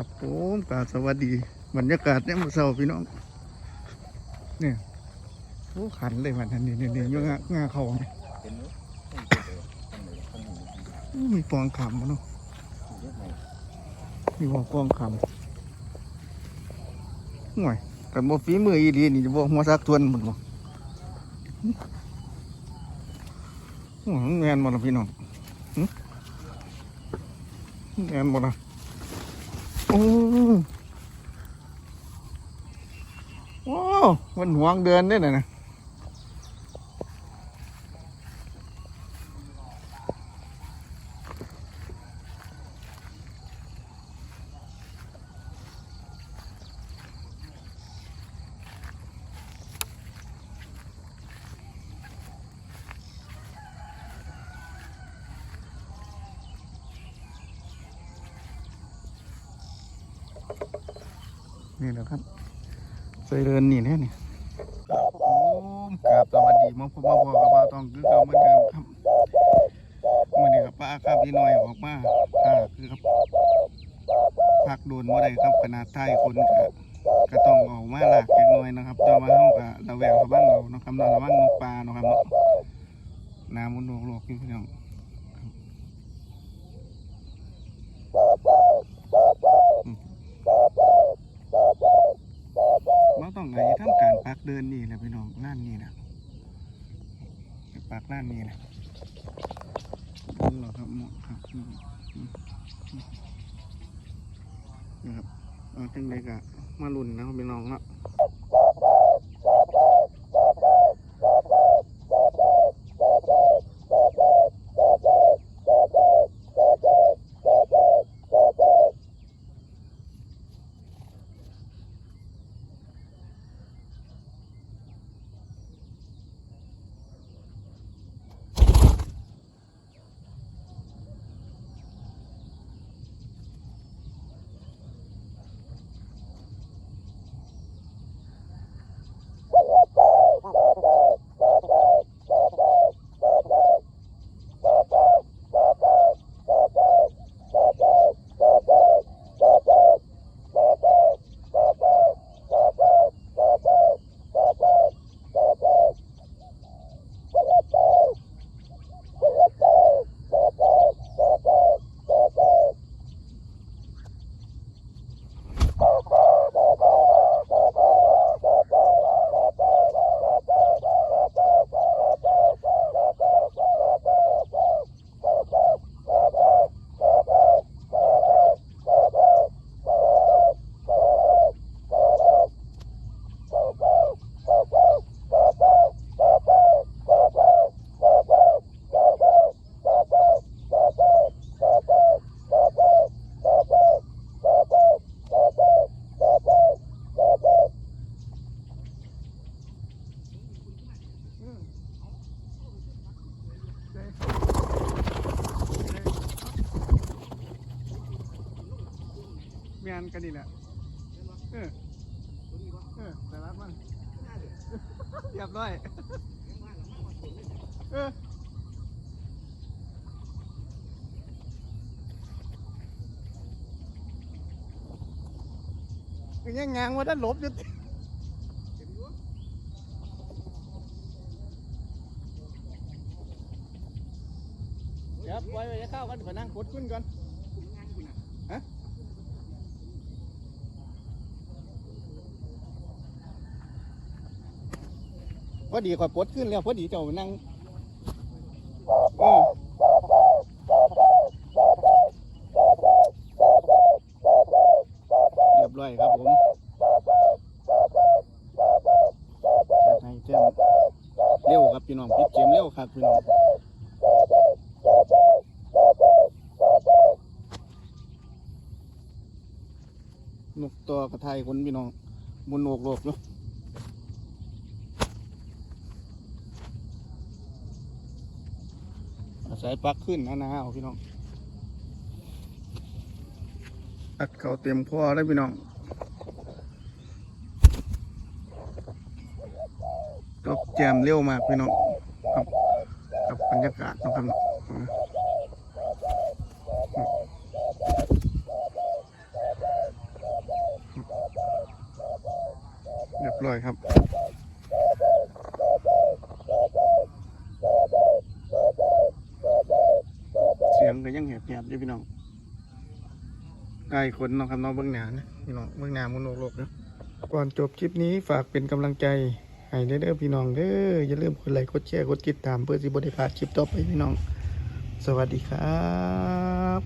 กราบสวัสดี บรรยากาศเนี่ยมาเศร้าพี่น้องเนี่ยโอ้ขันเลยมันนี่นี่นี่ยงางาเขาเนี่ยเนนู้นไม่เจอเลยทำไมทำไมอู้มีฟองขำมาเนาะเยอะไหมมีบ่ฟองขำห่วยกันบ่ฝีมืออีดีนี่จะบ่หัวซักทวนหมดบ่โอ้แมนบ่ล่ะพี่น้องหึแมนบ่ล่ะ โอ้โอ้มันหวงเดินได้นะ นี่แหละครับใส่เดินนี่แน่นี่โอ้กราบสวัสดีมาพบมาพอกับบ่าต้องคือเก่าเหมือนเดิมครับมื่อนี้กับป้าครับพี่น้อยออกมาอ่าคือครับพักโดนว่าได้ครับขนาดท้คนก็ก็ต้องออกมาหลากจักหน่อยนะครับต่ว่าเฮาก็ระแวงระวังเรานะครับเราระวังนกปลานะครับเนาะน้ำมันโลกๆอยู่พี่น้องเราต้องไงทำการพัก เดินนี่แหละพี่น้องล้านนี่นะปากล้านนี่แหละดูหรอครับเหมาะครับนะครับเอาจังไดกะมาลุ่นนะพี่น้องเนาะ แมนกันนี่แหละเออเออแต่รับมันเรียบร้อยเออยังงางว่าด้านหลบอยู่เดี๋ยวปล่อยไปจะเข้ากันไปนั่งกดขึ้นก่อน พอดีข่อยปลดขึ้นแล้วพอดีเจ้านั่งเออเรียบร้อยครับผมให้เต็มเร็วครับพี่น้องปิดเกมเร็วครับพี่น้องนกตัวกระไทยคนพี่น้องบนโอกโลกอยู่ สายปลั๊กขึ้นนะนะเอาพี่น้องอัดเขาเต็มพ่อแล้วพี่น้องก็แจมเร็วมากพี่น้องครับกับบรรยากาศนะครับเรียบร้อยครับ ก็ยังแหบแหบอยู่พี่น้องไอ้คนน้องครับน้องเบื้องหนานะพี่น้องเบื้องหนามุนโลกโลกเนาะก่อนจบคลิปนี้ฝากเป็นกำลังใจให้เด้อพี่น้องเด้ออย่าลืมกดไลค์กดแชร์กดติดตามเพื่อสิบได้พลาดคลิปต่อไปพี่น้อง สวัสดีครับ